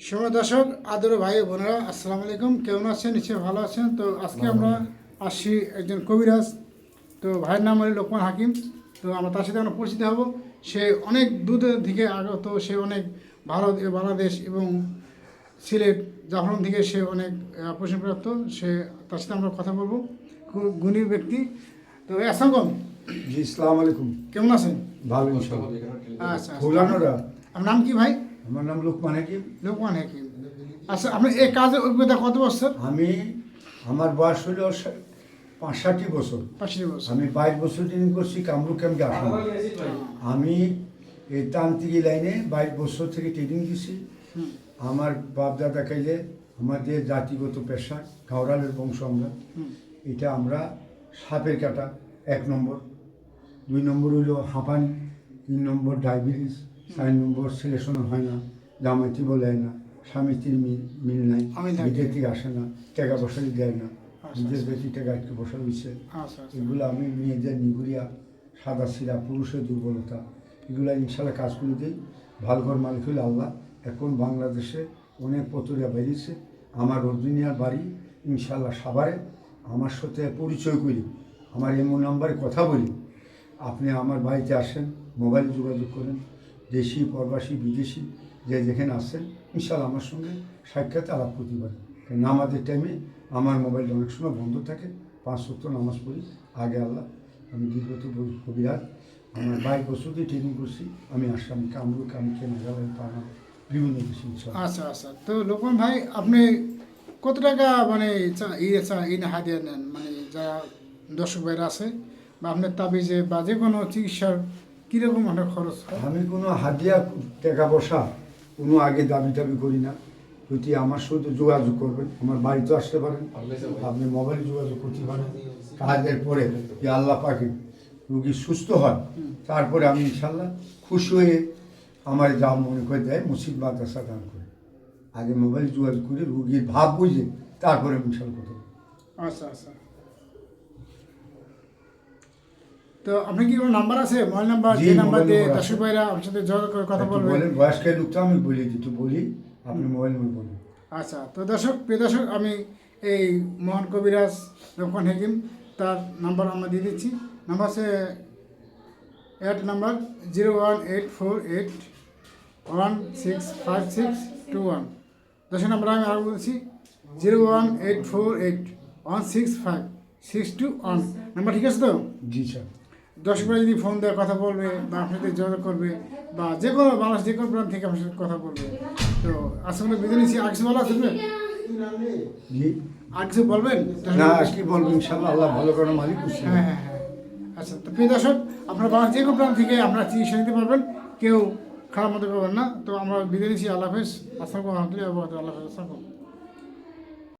সময় দর্শক আদর ভাই বোনেরা আসসালামু আলাইকুম। কেমন আছেন? নিশ্চয়ই ভালো আছেন। তো আজকে আমরা আসছি একজন কবিরাজ। তো ভাইয়ের নাম হলো লোকমান হাকিম। তো আমরা তার সাথে আমরা পরিচিত হব। সে অনেক দূরের থেকে আগত সে অনেক ভারত বাংলাদেশ এবং সিলেট জাফলং থেকে সে অনেক আহ, প্রশংসাপ্রাপ্ত সে তার সাথে আমরা কথা বলব। খুব গুণী ব্যক্তি। তো আসসালাম জি ইসলাম আলাইকুম। কেমন আছেন? ভালো আচ্ছা আচ্ছা। আপনার নাম কি ভাই? আমার নাম লোকমান হাকিম লোকমান হাকিম আচ্ছা আপনি এই কাজের অভিজ্ঞতা কত বছর? আমি আমার বয়স হলো পাঁচষট্টি বছর। পাঁচটি বছর। আমি বাইশ বছর ট্রেনিং করছি কামরুক ক্যাম্পে আসাম আমি এই তান্ত্রিক লাইনে বাইশ বছর থেকে ট্রেনিং দিছি। আমার বাপ দাদা খাইলে আমাদের জাতিগত পেশা কাউরালের বংশ আমরা। এটা আমরা সাপের কাটা এক নম্বর। দুই নম্বর হইল হাঁপানি তিন নম্বর ডায়াবেটিস। চার নম্বর সিলেকশন হয় না জামাইতি বলে না স্বামী স্ত্রীর মিল মিল নাই। বিদেশ থেকে আসে না টাকা পয়সালি দেয় না আচ্ছা, নিজের বেশি টাকা আটকে বসা দিচ্ছে। আচ্ছা আচ্ছা। এগুলো আমি মেয়েদের নিগুড়িয়া সাদা সিরা পুরুষের দুর্বলতা এগুলো ইনশাল্লাহ কাজগুলো দিই। ভালো ঘর মালিক হইলে আল্লাহ। এখন বাংলাদেশে অনেক পতরিয়া বেরিয়েছে। আমার অরিজিনাল বাড়ি ইনশাল্লাহ সাভারে। আমার সাথে পরিচয় করি আমার এমন নাম্বারে কথা বলি। আপনি আমার বাড়িতে আসেন মোবাইল যোগাযোগ করেন। দেশি, প্রবাসী, বিদেশি যে যেখানে আসছেন ইনশাল্লাহ আমার সঙ্গে সাক্ষাৎ আলাপ করতে পারেন। নামাজের টাইমে আমার মোবাইলটা অনেক সময় বন্ধ থাকে, পাঁচ সত্তর নামাজ পড়ি। আগে আল্লাহ, আমি দীর্ঘত কবিরাজ আমার বাইক বছর দিয়ে ট্রেনিং করছি, আমি আসাম কামরুক কামকে মেঘালয়, পানা, বিভিন্ন দেশে আচ্ছা আচ্ছা। তো লোকন ভাই, আপনি কত টাকা মানে ইয়ে ইনে হাদিয়া নেন? মানে যারা দর্শক ভাইরা আছে, বা আপনার তাবিজে বা যে কোনো চিকিৎসার কীরকম আপনার খরচ হয়? আমি কোনো হাদিয়া টাকা পয়সা কোনো আগে দাবি টাবি করি না। যদি আমার সাথে যোগাযোগ করবেন আমার বাড়িতে আসতে পারেন আপনি মোবাইলে যোগাযোগ করতে পারেন। কাজের পরে যে আল্লাহ পাকে রুগী সুস্থ হয় তারপরে আমি ইনশাল্লাহ খুশি হয়ে আমার যা মনে করে দেয় মুসিদ মাদ্রাসা দান করে। আগে মোবাইল যোগাযোগ করে রুগীর ভাব বুঝে তারপরে কথা বলি। আচ্ছা আচ্ছা। তো আপনি কি কোনো নাম্বার আছে? মোবাইল নাম্বার যে নাম্বার দিয়ে দর্শক ভাইরা আপনার সাথে যোগাযোগ করে কথা বলবেন বলেন বয়স্ক লোক তো আমি বলি একটু বলি। আপনি মোবাইল নম্বর বলুন। আচ্ছা তো দর্শক প্রিয় দর্শক আমি এই মহান কবিরাজ রফান হাকিম তার নাম্বার আমরা দিয়ে দিচ্ছি। নাম্বার আছে eight number zero one eight four eight one six five six two one. দর্শক নাম্বার আমি আরও বলছি zero one eight four eight one six five six two one. Number ঠিক আছে তো? জি স্যার। দর্শকরা যদি ফোন দেওয়ার কথা বলবে বা আপনাদের যোগাযোগ করবে বা যে কোনো বাংলাদেশ যে কোনো প্রান্ত থেকে আপনার সাথে কথা বলবে। তো আসলে বিজয় নিচ্ছি। আর কিছু বলা জি। আর কিছু বলবেন? না কি বলব ইনশাল্লাহ আল্লাহ ভালো করার মালিক হ্যাঁ হ্যাঁ হ্যাঁ। আচ্ছা তো প্রিয় দর্শক আপনারা বাংলাদেশ যে কোনো প্রান্ত থেকে আপনারা চিকিৎসা নিতে পারবেন। কেউ খারাপ মতো করবেন না। তো আমরা বিদায় নিচ্ছি। আল্লাহ হাফেজ। আসসালামু বারাকাতুহু। আল্লাহ হাফেজ। আসসালামু।